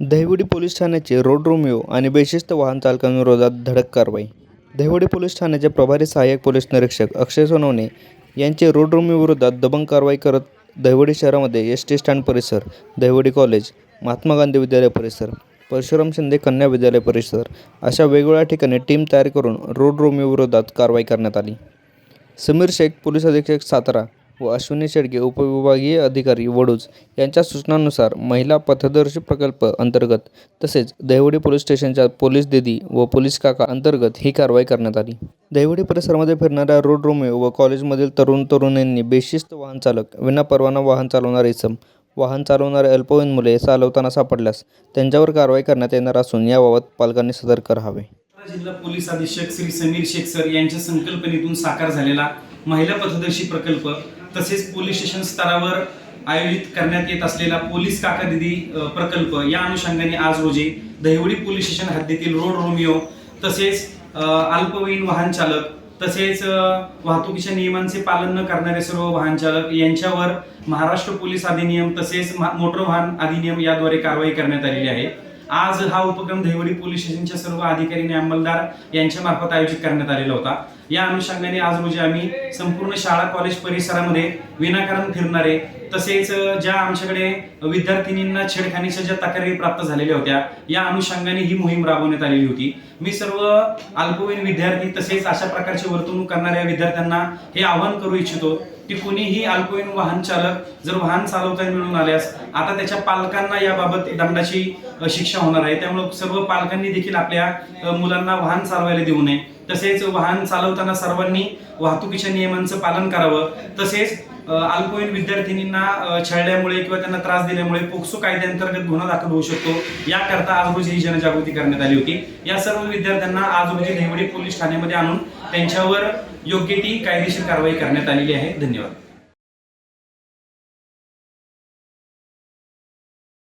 Dahiwadi police ठाण्याचे road Romeo आणि बेशिस्त वाहन चालकांविरोधात धडक कारवाई. दहिवडी पोलीस ठाण्याचे प्रभारी सहाय्यक पोलीस निरीक्षक अक्षय सोनवणे यांचे रोड रोमिओविरोधात दबंग कारवाई करत दहिवडी शहरामध्ये एस टी स्टँड परिसर दहिवडी कॉलेज महात्मा गांधी विद्यालय परिसर परशुराम शिंदे कन्या विद्यालय परिसर अशा वेगवेगळ्या ठिकाणी टीम तयार करून रोड रोमिओविरोधात कारवाई करण्यात आली. समीर शेख पोलीस अधीक्षक सातारा व अश्विनी शेडगे उपविभागीय अधिकारी वडूज यांच्या सूचनांनुसार महिला पथदर्शी प्रकल्प अंतर्गत तसेच दहिवडी पोलीस स्टेशनच्या पोलीस दिदी व पोलीस काका अंतर्गत ही कारवाई करण्यात आली. दहिवडी परिसरामध्ये फिरणाऱ्या रोड रोमिओ व कॉलेजमधील तरुण तरुणींनी बेशिस्त वाहन चालक विनापरवाना वाहन चालवणारे इसम वाहन चालवणारे अल्पवयीन मुले चालवताना सापडल्यास त्यांच्यावर कारवाई करण्यात येणार असून याबाबत पालकांनी सतर्क राहावे. जिल्हा पोलीस अधीक्षक श्री समीर शेख सर यांच्या संकल्पनेतून साकार झालेला महिला पथदर्शी प्रकल्प तसेच पोलीस स्टेशन स्तरावर आयोजित करण्यात येत असलेला पोलीस काका दिदी प्रकल्प या अनुषंगाने आज रोजी दहिवडी पोलीस स्टेशन हद्दीतील रोड रोमिओ तसेच अल्पवयीन वाहन चालक तसेच वाहतुकीच्या नियमांचे पालन न करणारे सर्व वाहन चालक यांच्यावर महाराष्ट्र पोलीस अधिनियम तसेच मोटर वाहन अधिनियम याद्वारे कारवाई करण्यात आलेली आहे. आज हा उपक्रम दहिवडी पोलीस स्टेशनच्या सर्व अधिकारी आणि अंमलदार यांच्या मार्फत आयोजित करण्यात आलेला होता. या अनुषंगाने आज रोजी आम्ही संपूर्ण शाळा कॉलेज परिसरामध्ये विनाकारण फिरणारे तसेच ज्या आमच्याकडे विद्यार्थिनींना छेडखानीच्या ज्या तक्रारी प्राप्त झालेल्या होत्या या अनुषंगाने ही मोहीम राबवण्यात आलेली होती. मी सर्व अल्पवयीन विद्यार्थी तसेच अशा प्रकारची वर्तणूक करणाऱ्या विद्यार्थ्यांना हे आवाहन करू इच्छितो की कुणीही अल्पवयीन वाहन चालक जर वाहन चालवता मिळून आल्यास आता त्याच्या पालकांना याबाबत दंडाची शिक्षा होणार आहे. त्यामुळे सर्व पालकांनी देखील आपल्या मुलांना वाहन चालवायला देऊ नये. तसेच वाहन चालवताना सर्वांनी वाहतुकीच्या नियमांचं पालन करावं. तसेच अल्पवयीन विद्यार्थिनींना छळल्यामुळे किंवा त्यांना त्रास दिल्यामुळे पोक्सो कायद्याअंतर्गत गुन्हा दाखल होऊ शकतो. याकरता आज रोजी ही जनजागृती करण्यात आली होती. या सर्व विद्यार्थ्यांना आज रोजी देवडी पोलीस ठाण्यामध्ये आणून त्यांच्यावर योग्य ती कायदेशीर कारवाई करण्यात आलेली आहे. धन्यवाद.